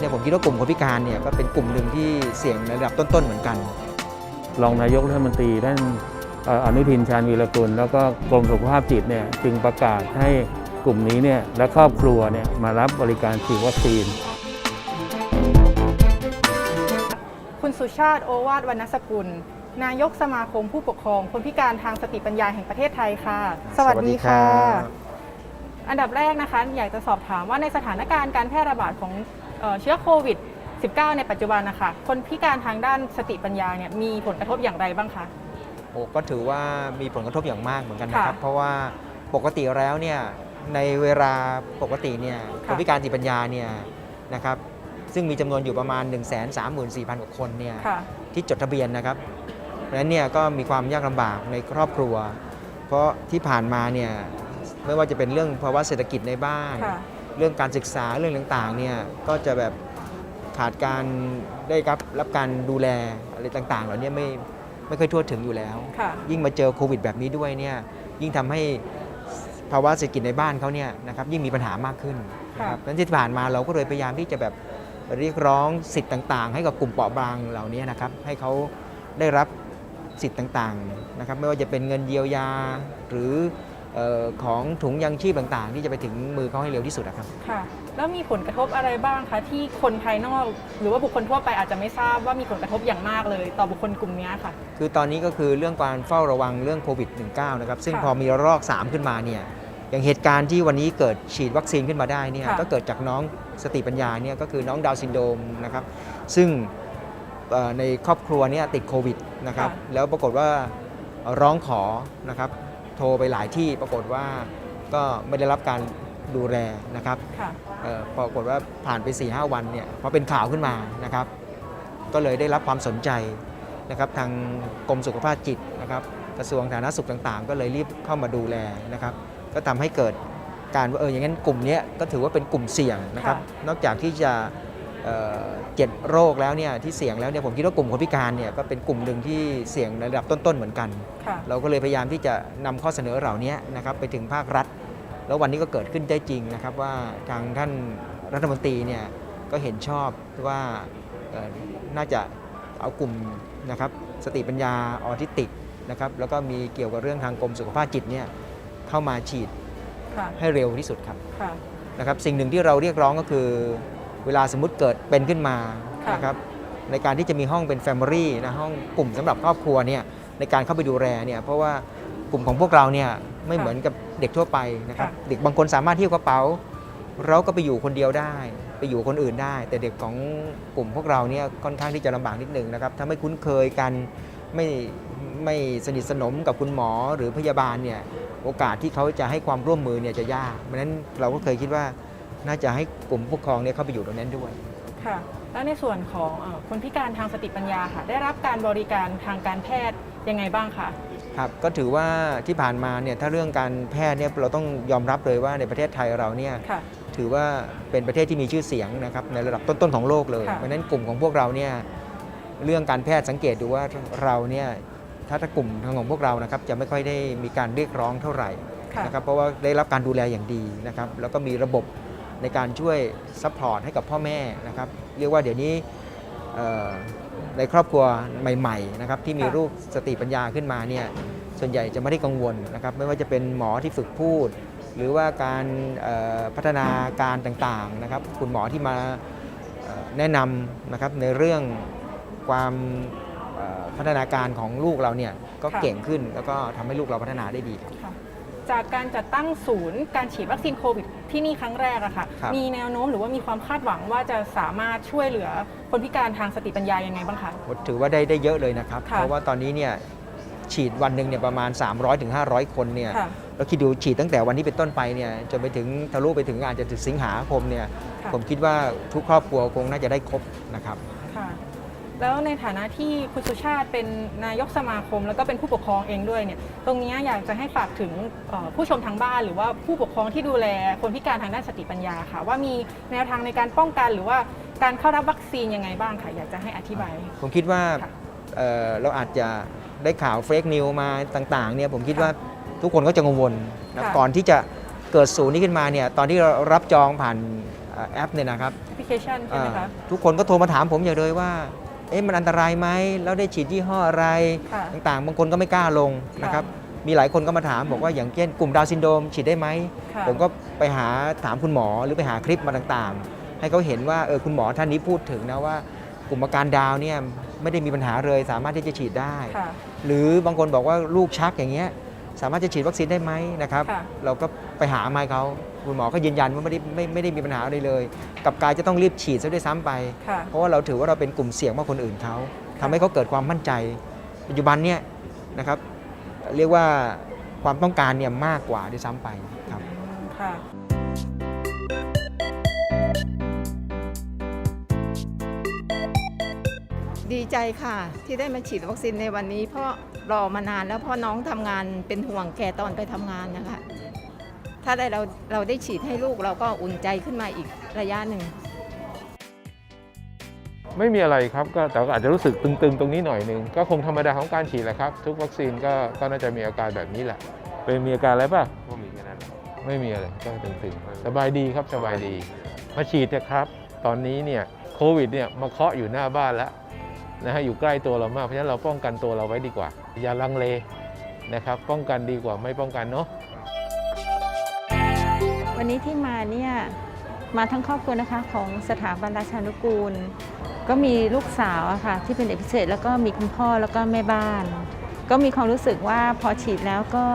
เนี่ยผมคิดว่ากลุ่มคนพิการเนี่ยก็เป็นกลุ่มหนึ่งที่เสี่ยงในระดับต้นๆเหมือนกัน รองนายกรัฐมนตรีท่านเอ่ออนุทินชาญวีรกุล แล้วก็กรมสุขภาพจิตเนี่ยจึงประกาศให้กลุ่มนี้เนี่ยและครอบครัวเนี่ยมารับบริการฉีดวัคซีน คุณสุชาติโอวาทวรรณสกุล นายกสมาคมผู้ปกครอง คนพิการทางสติปัญญาแห่งประเทศไทยค่ะ สวัสดีค่ะ อันดับแรกนะคะ อยากจะสอบถามว่าในสถานการณ์การแพร่ระบาดของ เอ่อเชื้อโควิด -19 ในปัจจุบันนะคะคนพิการทางด้านสติปัญญาเนี่ยมีผลกระทบอย่างไรบ้างคะ โอ้ก็ถือว่ามีผลกระทบอย่างมากเหมือนกันนะครับ ค่ะเพราะว่าปกติแล้วเนี่ยในเวลาปกติเนี่ยคค่ะ นพิการสติปัญญาเนี่ยนะครับซึ่งมีจำนวนอยู่ประมาณ 1 3 4 0 0 0กว่าคนเนี่ยค่ะ ที่จดทะเบียนนะครับเพราะฉะนั้นเนี่ยก็มีความยากลำบากในครอบครัว เพราะที่ผ่านมาเนี่ยไม่ว่าจะเป็นเรื่องภาวะเศรษฐกิจในบ้าน ค่ะ เรื่องการศึกษาเรื่องต่างๆเนี่ยก็จะแบบขาดการได้รับรับการดูแลอะไรต่างๆเหล่านี้ไม่ไม่ค่อยทั่วถึงอยู่แล้วค่ะยิ่งมาเจอโควิดแบบนี้ด้วยเนี่ยยิ่งทำให้ภาวะเศรษฐกิจในบ้านเขาเนี่ยนะครับยิ่งมีปัญหามากขึ้นนะครับดังนั้นที่ผ่านมาเราก็เลยพยายามที่จะแบบเรียกร้องสิทธิ์ต่าง ๆ ให้กับกลุ่มเปราะบางเหล่านี้นะครับให้เขาได้รับสิทธิ์ต่างๆนะครับไม่ว่าจะเป็นเงินเยียวยาหรือเออของถุงยังชีพต่างๆ ที่จะไปถึงมือเขาให้เร็วที่สุดนะครับค่ะ แล้วมีผลกระทบอะไรบ้างคะที่คนภายนอกหรือว่าบุคคลทั่วไปอาจจะไม่ทราบว่ามีผลกระทบอย่างมากเลย ต่อบุคคลกลุ่มเนี้ยค่ะ คือตอนนี้ก็คือเรื่องการเฝ้าระวังเรื่องโควิด -19 นะครับซึ่งค่ะพอมีระลอก 3 ขึ้นมาเนี่ยอย่างเหตุการณ์ที่วันนี้เกิดฉีดวัคซีนขึ้นมาได้เนี่ยค่ะก็เกิดจากน้องสติปัญญาเนี่ยก็คือน้องดาวน์ซินโดรมนะครับซึ่งเอ่อในครอบครัวเนี่ยติดโควิดนะครับแล้วปรากฏว่าร้องขอนะครับ โทรไปหลายที่ปรากฏว่าก็ไม่ได้รับการดูแลนะครับค่ะเอ่อปรากฏว่าผ่านไป4ีหวันเนี่ยพอเป็นข่าวขึ้นมานะครับ ก็เลยได้รับความสนใจนะครับทางกรมสุขภาพจิตนะครับกระทรวงสาธารณสุขต่างๆ ก็เลยรีบเข้ามาดูแลนะครับ ก็ทำให้เกิดการว่าเอออย่างนั้นกลุ่มเนี้ยก็ถือว่าเป็นกลุ่มเสี่ยงนะครับค่ะนอกจากที่จะ เอ่อเจ็ดโรคแล้วเนี่ยที่เสี่ยงแล้วเนี่ยผมคิดว่ากลุ่มคนพิการเนี่ยก็เป็นกลุ่มหนึ่งที่เสี่ยงในระดับต้นๆเหมือนกันค่ะเราก็เลยพยายามที่จะนำข้อเสนอเหล่านี้นะครับไปถึงภาครัฐ แล้ววันนี้ก็เกิดขึ้นได้จริงนะครับว่าทางท่านรัฐมนตรีเนี่ยก็เห็นชอบว่าเอ่อน่าจะเอากลุ่มนะครับสติปัญญาออทิสติกนะครับแล้วก็มีเกี่ยวกับเรื่องทางกรมสุขภาพจิตเนี่ยเข้ามาฉีดค่ะให้เร็วที่สุดครับค่ะนะครับสิ่งหนึ่งที่เราเรียกร้องก็คือ เวลาสมมุติเกิดเป็นขึ้นมาค่ะนะครับในการที่จะมีห้องเป็น Family นะห้องกลุ่มสำหรับครอบครัวเนี่ยในการเข้าไปดูแลเนี่ยเพราะว่ากลุ่มของพวกเราเนี่ยไม่เหมือนกับเด็กทั่วไปนะครับค่ะเด็กบางคนสามารถที่ยวกระเป๋า เราก็ไปอยู่คนเดียวได้ ไปอยู่คนอื่นได้ แต่เด็กของกลุ่มพวกเราเนี่ยค่อนข้างที่จะลำบากนิดหนึ่งนะครับถ้าไม่คุ้นเคยกันไม่ไม่สนิทสนมกับคุณหมอหรือพยาบาลเนี่ยโอกาสที่เขาจะให้ความร่วมมือเนี่ยจะยากเพราะฉะนั้นเราก็เคยคิดว่า น่าจะให้กลุ่มผู้ปกครองเนี่ยเข้าไปอยู่ตรงนั้นด้วย ค่ะ แล้วในส่วนของเอ่อคนพิการทางสติปัญญาค่ะ ได้รับการบริการทางการแพทย์ยังไงบ้างคะ ครับก็ถือว่าที่ผ่านมาเนี่ยถ้าเรื่องการแพทย์เนี่ยเราต้องยอมรับเลยว่าในประเทศไทยเราเนี่ยค่ะ ถือว่าเป็นประเทศที่มีชื่อเสียงนะครับในระดับต้นๆของโลกเลยค่ะ เพราะฉะนั้นกลุ่มของพวกเราเนี่ยเรื่องการแพทย์สังเกตดูว่าเราเนี่ยถ้าถ้ากลุ่มทางของพวกเรานะครับจะไม่ค่อยได้มีการเรียกร้องเท่าไหร่ค่ะ นะครับเพราะว่าได้รับการดูแลอย่างดีนะครับแล้วก็มีระบบ ในการช่วยซัพพอร์ตให้กับพ่อแม่นะครับเรียกว่าเดี๋ยวนี้เอ่อในครอบครัวใหม่ๆนะครับที่มีค่ะลูกสติปัญญาขึ้นมาเนี่ยส่วนใหญ่จะไม่ได้กังวลนะครับไม่ว่าจะเป็นหมอที่ฝึกพูด หรือว่าการเอ่อพัฒนาการต่างๆนะครับคุณหมอที่มาเอ่อแนะนำนะครับในเรื่องความเอ่อพัฒนาการของลูกเราเนี่ยก็ค่ะเก่งขึ้นแล้วก็ทำให้ลูกเราพัฒนาได้ดีค่ะ จากการจัดตั้งศูนย์การฉีดวัคซีนโควิดที่นี่ครั้งแรกอะค่ะ ครับมีแนวโน้มหรือว่ามีความคาดหวังว่าจะสามารถช่วยเหลือคนพิการทางสติปัญญายังไงบ้างคะ ถือว่าได้ได้เยอะเลยนะครับ ค่ะ เพราะว่าตอนนี้เนี่ยฉีดวันหนึ่งเนี่ยประมาณ 300-500ถึง500 คนเนี่ย ค่ะ เราคิดดูฉีดตั้งแต่วันนี้เป็นต้นไปเนี่ยจนไปถึงทะลุไปถึงอาจจะถึงสิงหาคมเนี่ยค่ะ ผมคิดว่าทุกครอบครัวคงน่าจะได้ครบนะครับค่ะ แล้วในฐานะที่คุณสุชาติเป็นนายกสมาคม แล้วก็เป็นผู้ปกครองเองด้วยเนี่ยตรงเนี้ยอยากจะให้ฝากถึงเอ่อผู้ชมทางบ้าน หรือว่าผู้ปกครองที่ดูแลคนพิการทางด้านสติปัญญาค่ะ ว่ามีแนวทางในการป้องกันหรือว่าการเข้ารับวัคซีนยังไงบ้างค่ะ อยากจะให้อธิบาย ผมคิดว่าค่ะเอ่อเราอาจจะได้ข่าวเฟกนิวมาต่างๆเนี่ยผมคิดค่ะว่าทุกคนก็จะกังวลนะค่ะก่อนที่จะเกิดศูนย์นี้ขึ้นมาเนี่ยตอนที่เรารับจองผ่านอ่าแอปเนี่ยนะครับแอปพลิเคชันใช่ไหมคะอ่าทุกคนก็โทรมาถามผมอย่างเลยว่า เอ๊ะมันอันตรายไหมแล้วได้ฉีดยี่ห้ออะไรค่ะต่างๆ บางคนก็ไม่กล้าลงนะครับมีหลายคนก็มาถามบอกว่าอย่างเช่นกลุ่มดาวน์ซินโดรมฉีดได้ไหม ค่ะ ผมก็ไปหาถามคุณหมอหรือไปหาคลิปมาต่างๆ ให้เขาเห็นว่าเออคุณหมอท่านนี้พูดถึงนะว่ากลุ่มอาการดาวน์เนี่ยไม่ได้มีปัญหาเลยสามารถที่จะฉีดได้ ค่ะ หรือบางคนบอกว่าลูกชักอย่างเงี้ยสามารถจะฉีดวัคซีนได้ไหมนะครับ ค่ะ เราก็ไปหามาให้เขา คุณหมอก็ยืนยันว่าไม่ได้ไม่ไม่ได้มีปัญหาอะไรเลยกลับกลายจะต้องรีบฉีดซะด้วยซ้ำไป ค่ะเพราะว่าเราถือว่าเราเป็นกลุ่มเสี่ยงมากคนอื่นเขาทำให้เขาเกิดความมั่นใจ ปัจจุบันเนี่ยนะครับเรียกว่าความต้องการเนี่ยมากกว่าด้วยซ้ำไปครับค่ะ ดีใจค่ะ ที่ได้มาฉีดวัคซีนในวันนี้ เพราะรอมานานแล้วเพราะน้องทำงานเป็นห่วงแกตอนไปทำงานนะคะ ถ้าได้เราเราได้ฉีดให้ลูกเราก็อุ่นใจขึ้นมาอีกระยะหนึ่ง ไม่มีอะไรครับก็แต่ก็อาจจะรู้สึกตึงๆ ตรงนี้หน่อยหนึงก็คงธรรมดาของการฉีดแหละครับ ทุกวัคซีนก็ก็น่าจะมีอาการแบบนี้แหละ เป็นมีอาการอะไรป่ะไม่มีแค่นั้นไม่มีอะไรก็ตึงๆ สบายดีครับสบายดีมาฉีดเถอะครับ ตอนนี้เนี่ยโควิดเนี่ยมาเคาะอยู่หน้าบ้านแล้วนะฮะอยู่ใกล้ตัวเรามากเพราะฉะนั้นเราป้องกันตัวเราไว้ดีกว่า อย่าลังเลนะครับ ป้องกันดีกว่าไม่ป้องกันเนาะวั นี้ที่มาเนี่ยมาทั้งครอบครัวนะคะของสถาบันราชานุกูล ก็มีลูกสาวอะค่ะที่เป็นเด็กพิเศษ แล้วก็มีคุณพ่อแล้วก็แม่บ้าน ก็มีความรู้สึกว่าพอฉีดแล้วก็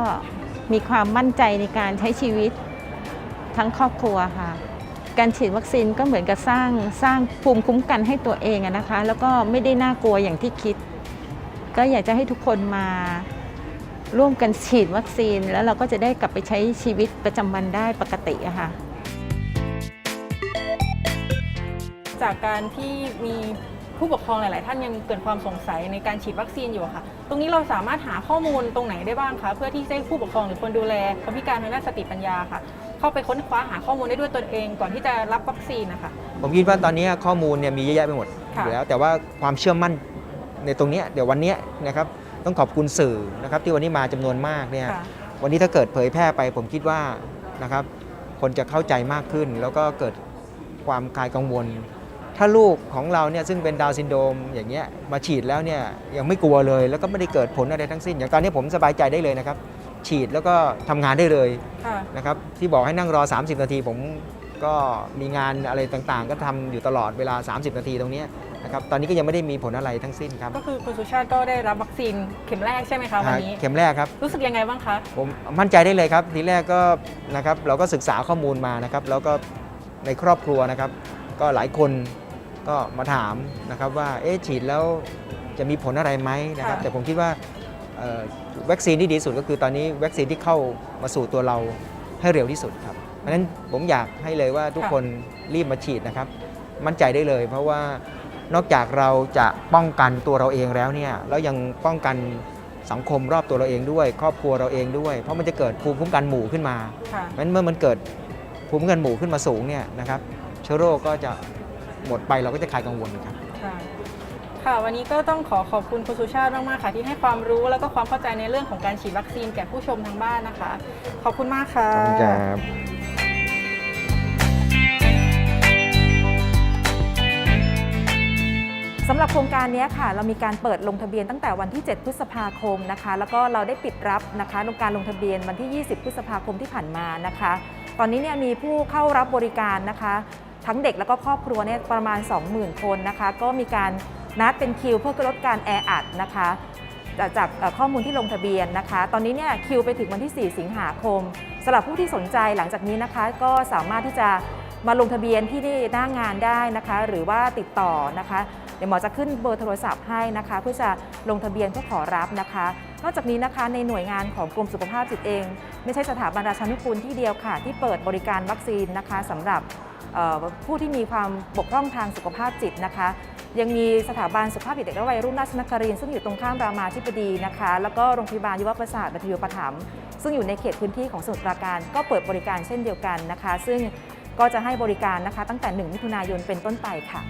มีความมั่นใจในการใช้ชีวิตทั้งครอบครัวค่ะ การฉีดวัคซีนก็เหมือนกับสร้างสร้างภูมิคุ้มกันให้ตัวเองอะนะคะ แล้วก็ไม่ได้น่ากลัวอย่างที่คิด ก็อยากจะให้ทุกคนมา ร่วมกันฉีดวัคซีนแล้วเราก็จะได้กลับไปใช้ชีวิตประจำวันได้ปกติอะค่ะ จากการที่มีผู้ปกครองหลาย ๆ ท่านยังเกิดความสงสัยในการฉีดวัคซีนอยู่อะค่ะ ตรงนี้เราสามารถหาข้อมูลตรงไหนได้บ้างคะเพื่อที่จะให้ผู้ปกครองหรือคนดูแลคนพิการทางด้านสติปัญญาค่ะ เข้าไปค้นคว้าหาข้อมูลได้ด้วยตนเอง ก่อนที่จะรับวัคซีนนะคะ ผมคิดว่าตอนนี้ข้อมูลเนี่ยมีเยอะแยะไปหมดค่ะ อยู่แล้วแต่ว่าความเชื่อมั่นในตรงเนี้ยเดี๋ยววันเนี้ยนะครับ ต้องขอบคุณสื่อนะครับที่วันนี้มาจำนวนมากเนี่ยค่ะวันนี้ถ้าเกิดเผยแพร่ไปผมคิดว่านะครับคนจะเข้าใจมากขึ้น แล้วก็เกิดความคลายกังวล ถ้าลูกของเราเนี่ยซึ่งเป็นดาวน์ซินโดรมอย่างเงี้ยมาฉีดแล้วเนี่ยยังไม่กลัวเลย แล้วก็ไม่ได้เกิดผลอะไรทั้งสิ้น อย่างตอนนี้ผมสบายใจได้เลยนะครับฉีดแล้วก็ทำงานได้เลยค่ะนะครับที่บอกให้นั่งรอ 30 นาทีผม ก็มีงานอะไรต่างๆ ก็ทำอยู่ตลอดเวลา 30 นาทีตรงเนี้ยนะครับตอนนี้ก็ยังไม่ได้มีผลอะไรทั้งสิ้นครับ ก็คือคุณสุชาติก็ได้รับวัคซีนเข็มแรกใช่ไหมคะวันนี้เข็มแรกครับรู้สึกยังไงบ้างคะผมมั่นใจได้เลยครับทีแรกก็นะครับเราก็ศึกษาข้อมูลมานะครับ แล้วก็ในครอบครัวนะครับ ก็หลายคนก็มาถามนะครับว่าเอ๊ะฉีดแล้วจะมีผลอะไรไหมนะครับค่ะแต่ผมคิดว่าเอ่อวัคซีนที่ดีที่สุดก็คือตอนนี้วัคซีนที่เข้ามาสู่ตัวเราให้เร็วที่สุดครับเพ ราะฉะนั้นผมอยากให้เลยว่าทุกคนรีบมาฉีดนะครับ มั่นใจได้เลย เพราะว่านอกจากเราจะป้องกันตัวเราเองแล้วเนี่ยแล้วยังป้องกันสังคมรอบตัวเราเองด้วย ครอบครัวเราเองด้วย เพราะมันจะเกิดภูมิคุ้มกันหมู่ขึ้นมาค่ะเพราะฉะนั้นเมื่อมันเกิดภูมิคุ้มกันหมู่ขึ้นมาสูงเนี่ยนะครับเชื้อโรคก็จะหมดไปเราก็จะคลายกังวลครับค่ะค่ะวันนี้ก็ต้องขอขอบคุณคุณสุชาติมากๆค่ะ ที่ให้ความรู้แล้วก็ความเข้าใจในเรื่องของการฉีดวัคซีนแก่ผู้ชมทางบ้านนะคะ ขอบคุณมากค่ะ สำหรับโครงการนี้ค่ะ เรามีการเปิดลงทะเบียนตั้งแต่วันที่ 7 พฤษภาคมนะคะ แล้วก็เราได้ปิดรับนะคะลงการลงทะเบียนวันที่ 20 พฤษภาคมที่ผ่านมานะคะ ตอนนี้เนี่ยมีผู้เข้ารับบริการนะคะ ทั้งเด็กแล้วก็ครอบครัวเนี่ยประมาณ 20,000 คนนะคะ ก็มีการนัดเป็นคิวเพื่อลดการแออัดนะคะจากข้อมูลที่ลงทะเบียนนะคะ ตอนนี้เนี่ยคิวไปถึงวันที่ 4 สิงหาคมสำหรับผู้ที่สนใจหลังจากนี้นะคะ ก็สามารถที่จะมาลงทะเบียนที่หน้างานได้นะคะ หรือว่าติดต่อนะคะ เดี๋ยวหมอจะขึ้นเบอร์โทรศัพท์ให้นะคะ เพื่อจะลงทะเบียนเพื่อขอรับนะคะ นอกจากนี้นะคะในหน่วยงานของกรมสุขภาพจิตเอง ไม่ใช่สถาบันราชานุกูลที่เดียวค่ะ ที่เปิดบริการวัคซีนนะคะสำหรับผู้ที่มีความบกพร่องทางสุขภาพจิตนะคะ ยังมีสถาบันสุขภาพเด็กและวัยรุ่นราชนครินทร์ซึ่งอยู่ตรงข้ามรามาธิบดีนะคะ แล้วก็โรงพยาบาลยุวประสาทมัธยมปถัมซึ่งอยู่ในเขตพื้นที่ของสมุทรปราการก็เปิดบริการเช่นเดียวกันนะคะ ซึ่งก็จะให้บริการนะคะตั้งแต่ 1 มิถุนายนเป็นต้นไปค่ะ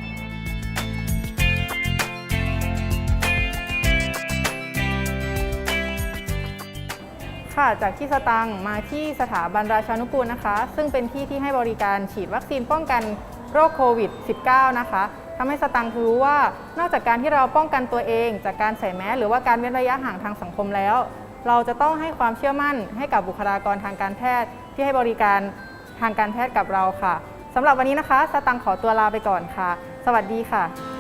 ค่ะ จากที่สตังมาที่สถาบันราชานุกูลนะคะ ซึ่งเป็นที่ที่ให้บริการฉีดวัคซีนป้องกันโรคโควิด -19 นะคะทำให้สตังค์รู้ว่านอกจากการที่เราป้องกันตัวเอง จากการใส่แมสหรือว่าการเว้นระยะห่างทางสังคมแล้ว เราจะต้องให้ความเชื่อมั่นให้กับบุคลากรทางการแพทย์ ที่ให้บริการทางการแพทย์กับเราค่ะสำหรับวันนี้นะคะ สตังขอตัวลาไปก่อนค่ะ สวัสดีค่ะ